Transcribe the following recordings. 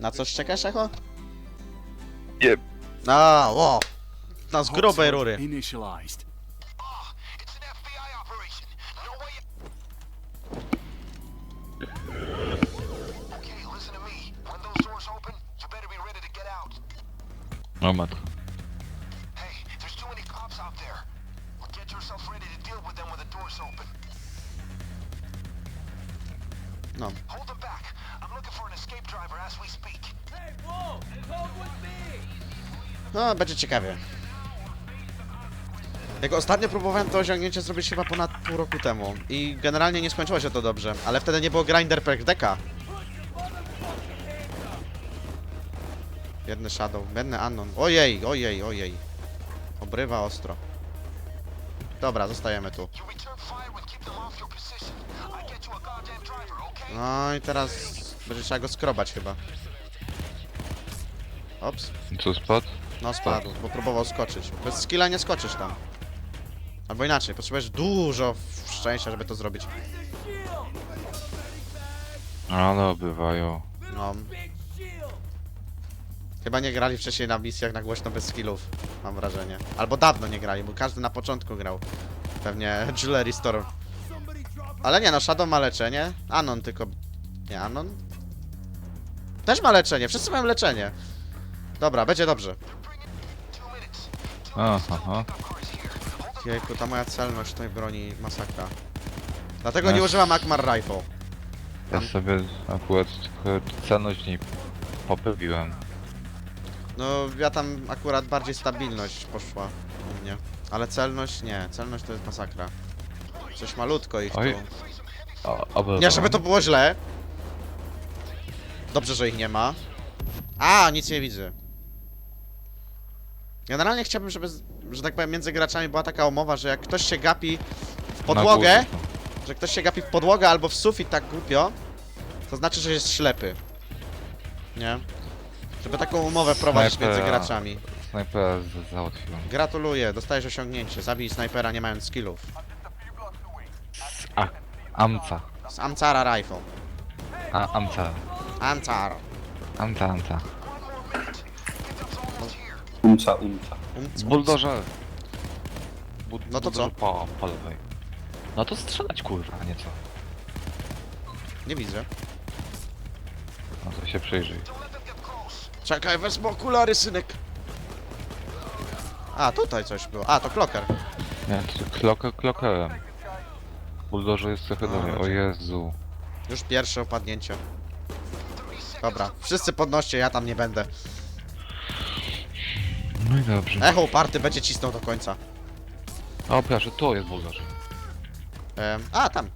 Na coś czekasz, Echo? Nie. A, o! Na z grubej rury. Initialized. An Będzie ciekawie. Jak ostatnio próbowałem to osiągnięcie zrobić chyba ponad pół roku temu i generalnie nie skończyło się to dobrze, ale wtedy nie było grinder per deka. Biedny Shadow, biedny Anon. Ojej, ojej, ojej. Obrywa ostro. Dobra, zostajemy tu. No i teraz będzie trzeba go skrobać chyba. Ops. Co spadł? No spadł, bo próbował skoczyć. Bez skilla nie skoczysz tam. Albo inaczej, potrzebujesz dużo szczęścia, żeby to zrobić. Ale bywają. No. Chyba nie grali wcześniej na misjach na głośno bez skillów, mam wrażenie. Albo dawno nie grali, bo każdy na początku grał. Pewnie Jewelry Store. Ale nie no, Shadow ma leczenie. Anon tylko... Nie, Anon? Też ma leczenie, wszyscy mają leczenie. Dobra, będzie dobrze. Aha. Jejku, ta moja celność tej broni masakra. Dlatego nie używam Akmar Rifle. Ja sobie akurat trochę celność nie poprawiłem. No, ja tam akurat bardziej stabilność poszła u mnie. Ale celność nie, celność to jest masakra. Coś malutko ich tu. Oj. A, a Nie, żeby to było źle. Dobrze, że ich nie ma. A, nic nie widzę. Generalnie chciałbym, żeby, że tak powiem, między graczami była taka umowa, że jak ktoś się gapi w podłogę, że ktoś się gapi w podłogę albo w sufit tak głupio, to znaczy, że jest ślepy. Nie? Żeby taką umowę wprowadzić między Snajpera. graczami. Snajpera z- załatwiłem. Gratuluję, dostajesz osiągnięcie. Zabij snajpera nie mając skillów. A, Amca. Z Amcara Rifle. A, Amca. Amcar. Amca, Amca. Umca, umca. Um, Buldorze. Bud No to co? buldożer Po, po lewej. No to strzelać kurwa, a nie co. Nie widzę. No to się przyjrzyj. Czekaj, wezmę okulary, synek. A, tutaj coś było. A, to kloker. Nie, to kloker, klokerem. Buldożer jest trochę No, dalej. O. Jezu. Już pierwsze opadnięcie. Dobra, wszyscy podnoście, ja tam nie będę. No i dobrze. Echo uparty będzie cisnął do końca. O proszę, to jest buldożer. Em, a, tam.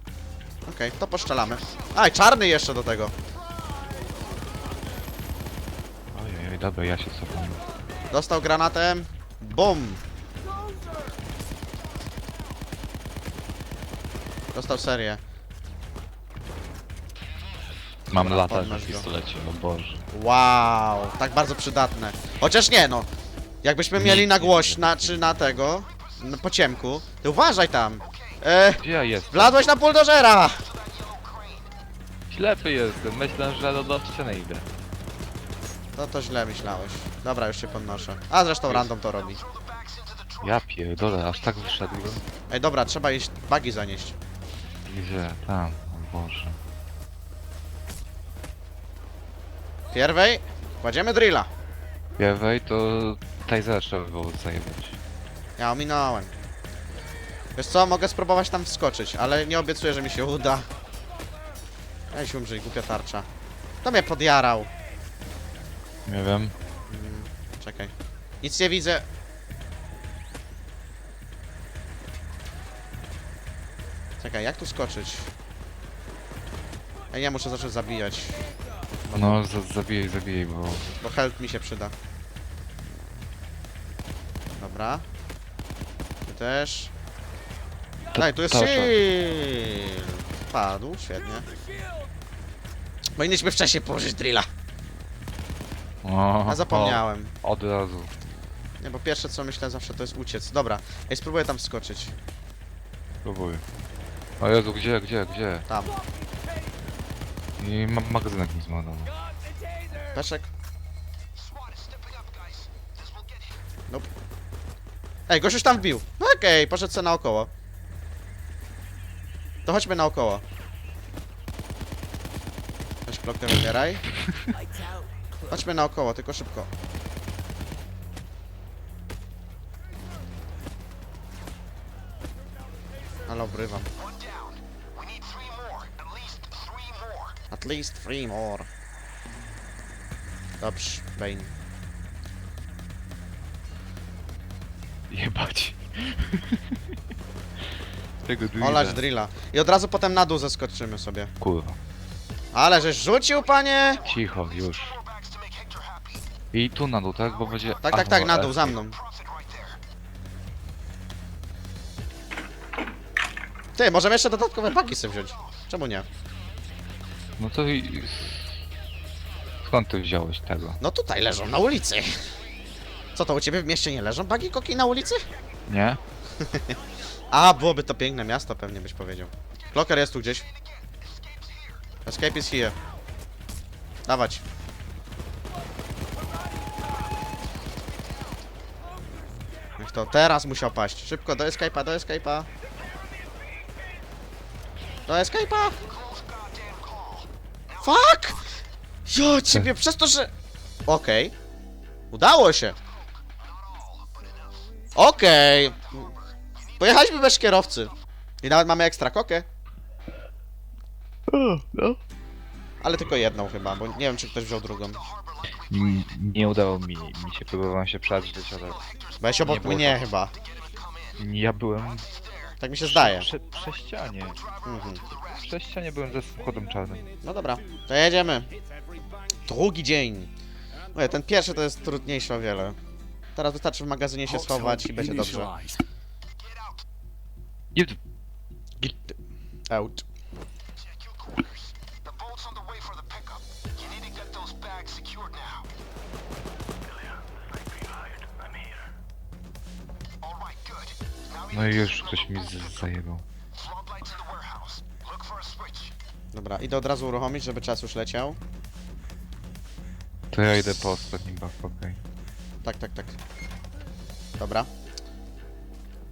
Okej, to poszczelamy. Aj, czarny jeszcze do tego. Ojej, dobra, ja się cofam. Dostał granatem. Bum. Dostał serię. Mam Dobra, podnoś go. pistolecie, o Boże. Wow, tak bardzo przydatne. Chociaż nie no. Jakbyśmy mieli na głośna, czy na tego, na, po ciemku, to uważaj tam. E, Gdzie ja jestem? wladłeś na buldożera! Ślepy jestem, myślę, że do, do ściany idę. No to źle myślałeś. Dobra, już się podnoszę. A zresztą random to robi. Ja pierdolę, aż tak wyszedłem. Ej, dobra, trzeba iść bagi zanieść. Gdzie? Tam, o Boże. Pierwej, kładziemy drilla. Pierwej to Tajzera trzeba było zajebać. Ja ominąłem. Wiesz co, mogę spróbować tam wskoczyć, ale nie obiecuję, że mi się uda. Się umrzyj, głupia tarcza. To mnie podjarał. Nie wiem. Mm, czekaj. Nic nie widzę. Czekaj, jak tu skoczyć? Ej, ja muszę zacząć zabijać, No, za- zabijaj, zabijaj, bo... bo health mi się przyda. Dobra. Ty też. Daj, tu jest shield! Padł, świetnie. Powinniśmy wcześniej położyć drilla. O, A zapomniałem. O, od razu. Nie, bo pierwsze co myślę zawsze to jest uciec. Dobra, ej, spróbuję tam wskoczyć. Próbuję. O Jezu, gdzie, gdzie, gdzie? Tam. I ma magazynek mi zmarnował. Peszek? Ej, gość już tam wbił. No okej, poszedł sobie naokoło. To chodźmy naokoło. Weź klokę wybieraj. Chodźmy naokoło, tylko szybko. Ale obrywam. At least three more. Dobrze, Bane. Jebać. Tego drilla. Olać drilla. I od razu potem na dół zeskoczymy sobie. Kurwa. Ale żeś rzucił, panie! Cicho, już. I tu na dół, tak? Bo będzie... Tak, tak, tak, na dół, za mną. Ty, możemy jeszcze dodatkowe paki sobie wziąć. Czemu nie? No to i... Skąd ty wziąłeś tego? No tutaj leżą, na ulicy. Co to, u ciebie w mieście nie leżą bagi koki na ulicy? Nie? A, byłoby to piękne miasto, pewnie byś powiedział. Kloker jest tu gdzieś. Escape is here. Dawać. Niech to teraz musiał paść. Szybko, do escape'a, do escape'a. Do escape'a! Fuck! Jo, ciebie, przez to, że... Okej. Udało się. Okej. Pojechaliśmy bez kierowcy. I nawet mamy ekstra kokę. no. Ale tylko jedną chyba, bo nie wiem czy ktoś wziął drugą. N- Nie udało mi, mi się, próbowałem się przedrzeć, ale Bo ja się obok było mnie tak. chyba. ja byłem Tak mi się zdaje. przy, przy ścianie. Mhm. Przy ścianie byłem ze samochodem czarnym. No dobra, to jedziemy. Drugi dzień. Mówię, ten pierwszy to jest trudniejszy o wiele. Teraz wystarczy w magazynie się schować i będzie dobrze. Out. You get we no i już ktoś mi z- zajebał. Dobra, idę od razu uruchomić, żeby czas już leciał. To ja idę po ostatnim buff, okej. Tak, tak, tak. Dobra.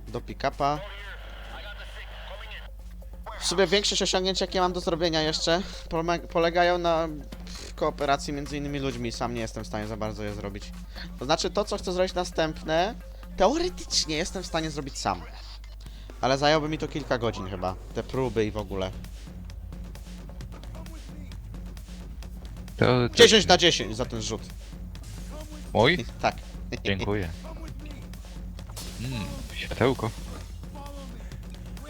Do pick-upa. W sumie większość osiągnięć, jakie mam do zrobienia jeszcze, pole- polegają na kooperacji między innymi ludźmi. Sam nie jestem w stanie za bardzo je zrobić. To znaczy, to, co chcę zrobić następne, teoretycznie jestem w stanie zrobić sam. Ale zajęłoby mi to kilka godzin chyba. Te próby i w ogóle. To, 10 na 10 za ten rzut. Mój? Tak. Dziękuję. Mm, światełko.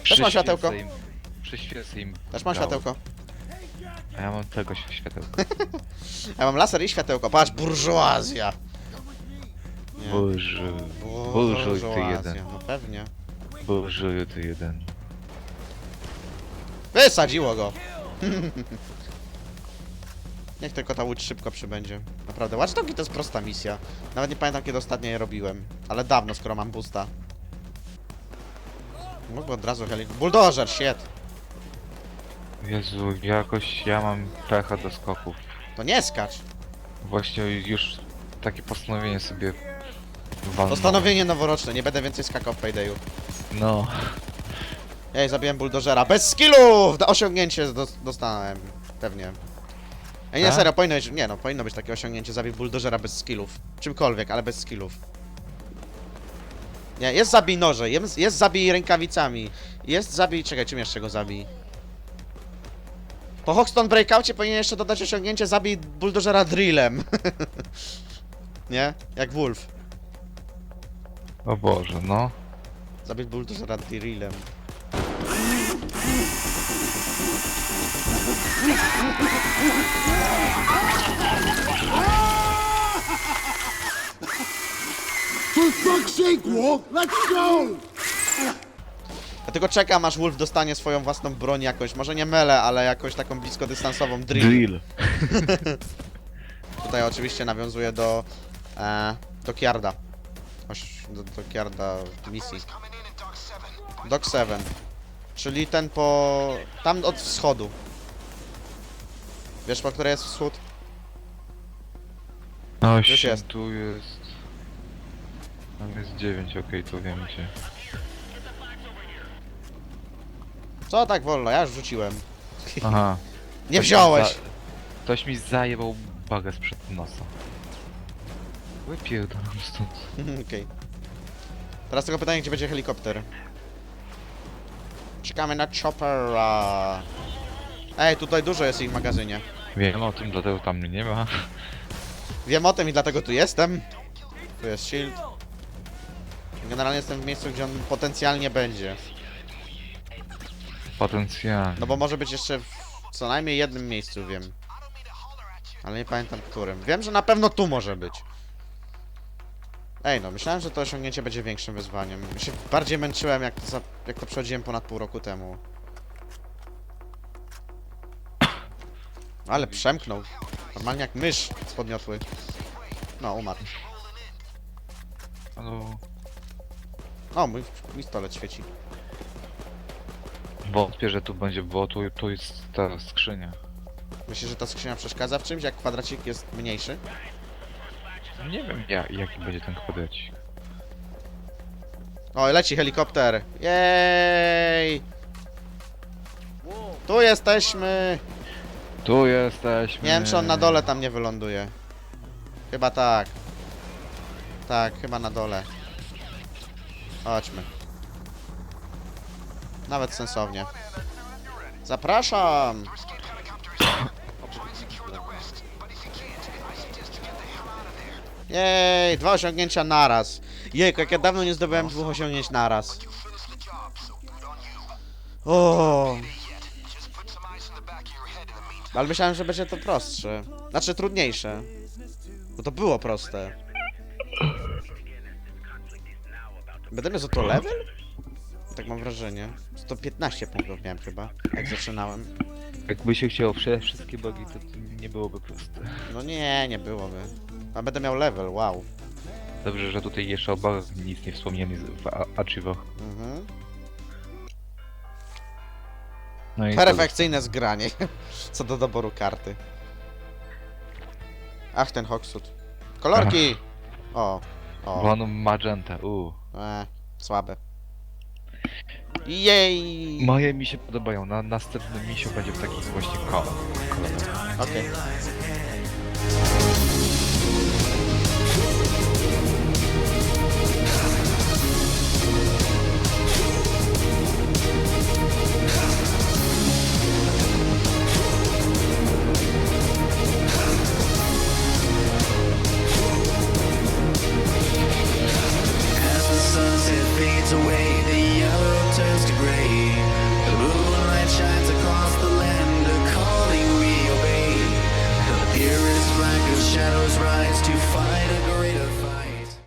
Też mam światełko. Przyświecę im- Przyświecę im. Też mam światełko. A ja mam tego światełka. Ja mam laser i światełko. Patrz, burżuazja. Nie. Boże. Bu- Burżuj ty burżuazja, jeden. No pewnie. Boże, ty jeden. Wysadziło go. Niech tylko ta łódź szybko przybędzie. Naprawdę, Watch Dogi to jest prosta misja. Nawet nie pamiętam kiedy ostatnio je robiłem. Ale dawno, skoro mam boosta. Mógłby od razu helik... Bulldozer, shit. Jezu, jakoś ja mam pecha do skoków. To nie skacz. Właśnie już takie postanowienie sobie walnąłem. Postanowienie noworoczne, nie będę więcej skakał w Paydayu. No. Ej, zabiłem bulldozera. Bez skillów! Osiągnięcie dos- dostałem. Pewnie. Ej, nie, Tak? serio, powinno być, nie no, powinno być takie osiągnięcie, zabij bulldozera bez skillów. Czymkolwiek, ale bez skillów. Nie, jest zabij noże, jest, jest zabij rękawicami. Jest zabij, czekaj, czym jeszcze go zabij? Po Hoxton Breakoutie powinien jeszcze dodać osiągnięcie zabij bulldozera drillem. nie? Jak Wolf. O Boże, no. Zabij bulldozera drillem. For fuck's sake, let's go! Ja tylko czekam, aż Wolf dostanie swoją własną broń jakoś, może nie mele, ale jakoś taką bliskodystansową drill. Drill. Tutaj oczywiście nawiązuje do, e, do Kiarda. Oś, do, do Kiarda misji. Coming in in Dock 7. Dock 7. Czyli ten po... tam od wschodu. Wiesz, po której jest wschód? No, Już jest. tu jest... Tam jest 9, okej, to wiem gdzie. Co tak wolno? Ja już rzuciłem. Aha. Nie wziąłeś! Za- Ktoś mi zajebał bagę sprzed nosa. Wypierdalam stąd. Okej. Teraz tylko pytanie, gdzie będzie helikopter. Czekamy na choppera. Ej, tutaj dużo jest ich w magazynie. Wiem o tym, dlatego tam mnie nie ma. Wiem o tym i dlatego tu jestem. Tu jest shield. Generalnie jestem w miejscu, gdzie on potencjalnie będzie. Potencjalnie. No bo może być jeszcze w co najmniej jednym miejscu, wiem. Ale nie pamiętam którym. Wiem, że na pewno tu może być. Ej, no myślałem, że to osiągnięcie będzie większym wyzwaniem. Ja się bardziej męczyłem, jak to, za, jak to przechodziłem ponad pół roku temu. Ale przemknął. Normalnie jak mysz spodniotły. No, umarł. Halo. O, mój pistolet świeci. Wątpię, że tu będzie, bo tu, tu jest ta skrzynia. Myślisz, że ta skrzynia przeszkadza w czymś, jak kwadracik jest mniejszy? Nie wiem ja, jaki będzie ten kwadracik. O, leci helikopter. Jej! Tu jesteśmy! Tu jesteśmy. Nie wiem, czy on na dole tam nie wyląduje. Chyba tak. Tak, chyba na dole. Chodźmy. Nawet sensownie. Zapraszam! Jej, dwa osiągnięcia naraz. Jejku, jak ja dawno nie zdobyłem dwóch osiągnięć naraz. O, ale myślałem, że będzie to prostsze. Znaczy trudniejsze. Bo to było proste. Będę miał za to level? Tak mam wrażenie. 115 punktów miałem chyba, jak zaczynałem. Jakby się chciało wszystkie bugi, to, nie byłoby proste. No nie, nie byłoby. A będę miał level, wow. Dobrze, że tutaj jeszcze o nic nie wspomnieli z- w a- archiwach. Mhm. No i Perfekcyjne zgranie. Co do doboru karty. Ach, ten Hoxut. Kolorki! O, o. One magenta, uuu. E, słabe. Jej! Moje mi się podobają, na następnym misio będzie w takich właśnie kolorach. Okej.